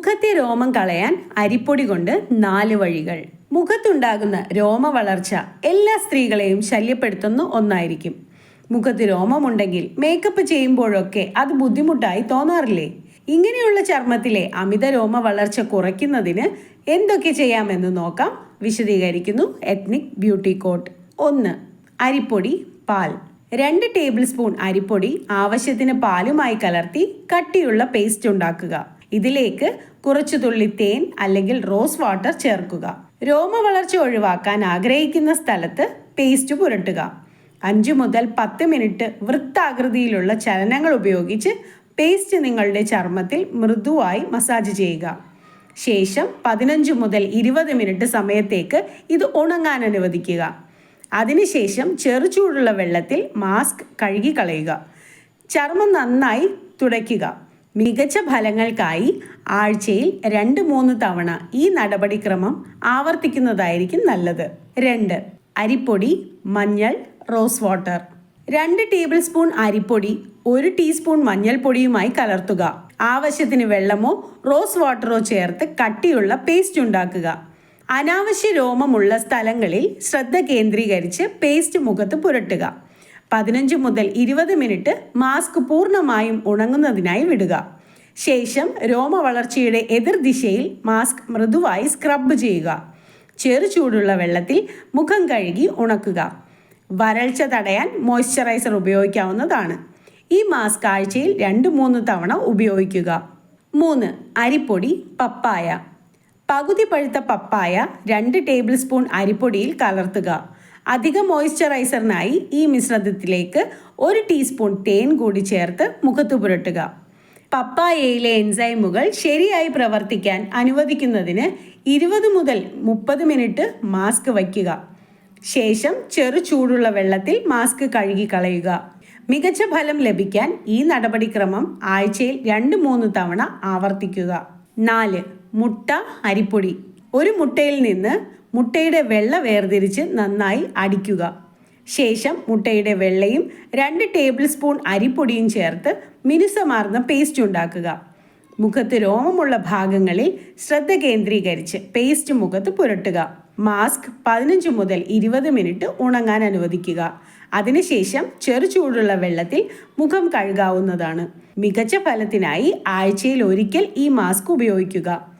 മുഖത്തെ രോമം കളയാൻ അരിപ്പൊടി കൊണ്ട് നാല് വഴികൾ. മുഖത്തുണ്ടാകുന്ന രോമ വളർച്ച എല്ലാ സ്ത്രീകളെയും ശല്യപ്പെടുത്തുന്ന ഒന്നായിരിക്കും. മുഖത്ത് രോമമുണ്ടെങ്കിൽ മേക്കപ്പ് ചെയ്യുമ്പോഴൊക്കെ അത് ബുദ്ധിമുട്ടായി തോന്നാറില്ലേ? ഇങ്ങനെയുള്ള ചർമ്മത്തിലെ അമിത രോമ വളർച്ച കുറയ്ക്കുന്നതിന് എന്തൊക്കെ ചെയ്യാമെന്ന് നോക്കാം. വിശദീകരിക്കുന്നു എത്നിക് ബ്യൂട്ടി കോട്ട് ഒന്ന് അരിപ്പൊടി പാൽ. രണ്ട് ടേബിൾ സ്പൂൺ അരിപ്പൊടി ആവശ്യത്തിന് പാലുമായി കലർത്തി കട്ടിയുള്ള പേസ്റ്റ് ഉണ്ടാക്കുക. ഇതിലേക്ക് കുറച്ചു തുള്ളി തേൻ അല്ലെങ്കിൽ റോസ് വാട്ടർ ചേർക്കുക. രോമ വളർച്ച ഒഴിവാക്കാൻ ആഗ്രഹിക്കുന്ന സ്ഥലത്ത് പേസ്റ്റ് പുരട്ടുക. അഞ്ചു മുതൽ പത്ത് മിനിറ്റ് വൃത്താകൃതിയിലുള്ള ചലനങ്ങൾ ഉപയോഗിച്ച് പേസ്റ്റ് നിങ്ങളുടെ ചർമ്മത്തിൽ മൃദുവായി മസാജ് ചെയ്യുക. ശേഷം പതിനഞ്ച് മുതൽ ഇരുപത് മിനിറ്റ് സമയത്തേക്ക് ഇത് ഉണങ്ങാൻ അനുവദിക്കുക. അതിനുശേഷം ചെറുചൂടുള്ള വെള്ളത്തിൽ മാസ്ക് കഴുകി കളയുക ചർമ്മം നന്നായി തുടയ്ക്കുക. മികച്ച ഫലങ്ങൾക്കായി ആഴ്ചയിൽ രണ്ട് മൂന്ന് തവണ ഈ നടപടിക്രമം ആവർത്തിക്കുന്നതായിരിക്കും നല്ലത്. രണ്ട് അരിപ്പൊടി മഞ്ഞൾ റോസ് വാട്ടർ. രണ്ട് ടേബിൾ സ്പൂൺ അരിപ്പൊടി ഒരു ടീസ്പൂൺ മഞ്ഞൾപ്പൊടിയുമായി കലർത്തുക. ആവശ്യത്തിന് വെള്ളമോ റോസ് വാട്ടറോ ചേർത്ത് കട്ടിയുള്ള പേസ്റ്റ് ഉണ്ടാക്കുക. അനാവശ്യ രോമമുള്ള സ്ഥലങ്ങളിൽ ശ്രദ്ധ കേന്ദ്രീകരിച്ച് പേസ്റ്റ് മുഖത്ത് പുരട്ടുക. പതിനഞ്ച് മുതൽ ഇരുപത് മിനിറ്റ് മാസ്ക് പൂർണമായും ഉണങ്ങുന്നതിനായി വിടുക. ശേഷം രോമ വളർച്ചയുടെ എതിർദിശയിൽ മാസ്ക് മൃദുവായി സ്ക്രബ് ചെയ്യുക. ചെറു ചൂടുള്ള വെള്ളത്തിൽ മുഖം കഴുകി ഉണക്കുക. വരൾച്ച തടയാൻ മോയ്സ്ചറൈസർ ഉപയോഗിക്കാവുന്നതാണ്. ഈ മാസ്ക് ആഴ്ചയിൽ രണ്ട് മൂന്ന് തവണ ഉപയോഗിക്കുക. മൂന്ന് അരിപ്പൊടി പപ്പായ. പകുതി പഴുത്ത പപ്പായ രണ്ട് ടേബിൾ സ്പൂൺ അരിപ്പൊടിയിൽ കലർത്തുക. അധിക മോയ്സ്ചറൈസറിനായി ഈ മിശ്രിതത്തിലേക്ക് ഒരു ടീസ്പൂൺ തേൻ കൂടി ചേർത്ത് മുഖത്ത് പുരട്ടുക. പപ്പായയിലെ എൻസൈമുകൾ ശരിയായി പ്രവർത്തിക്കാൻ അനുവദിക്കുന്നതിന് ഇരുപത് മുതൽ മുപ്പത് മിനിറ്റ് മാസ്ക് വയ്ക്കുക. ശേഷം ചെറു ചൂടുള്ള വെള്ളത്തിൽ മാസ്ക് കഴുകി കളയുക. മികച്ച ഫലം ലഭിക്കാൻ ഈ നടപടിക്രമം ആഴ്ചയിൽ രണ്ട് മൂന്ന് തവണ ആവർത്തിക്കുക. നാല് മുട്ട അരിപ്പൊടി. ഒരു മുട്ടയിൽ നിന്ന് മുട്ടയുടെ വെള്ള വേർതിരിച്ച് നന്നായി അടിക്കുക. ശേഷം മുട്ടയുടെ വെള്ളയും രണ്ട് ടേബിൾ സ്പൂൺ അരിപ്പൊടിയും ചേർത്ത് മിനുസമാർന്ന പേസ്റ്റ് ഉണ്ടാക്കുക. മുഖത്ത് രോമമുള്ള ഭാഗങ്ങളിൽ ശ്രദ്ധ കേന്ദ്രീകരിച്ച് പേസ്റ്റ് മുഖത്ത് പുരട്ടുക. മാസ്ക് പതിനഞ്ച് മുതൽ ഇരുപത് മിനിറ്റ് ഉണങ്ങാൻ അനുവദിക്കുക. അതിനുശേഷം ചെറു ചൂടുള്ള വെള്ളത്തിൽ മുഖം കഴുകാവുന്നതാണ്. മികച്ച ഫലത്തിനായി ആഴ്ചയിൽ ഒരിക്കൽ ഈ മാസ്ക് ഉപയോഗിക്കുക.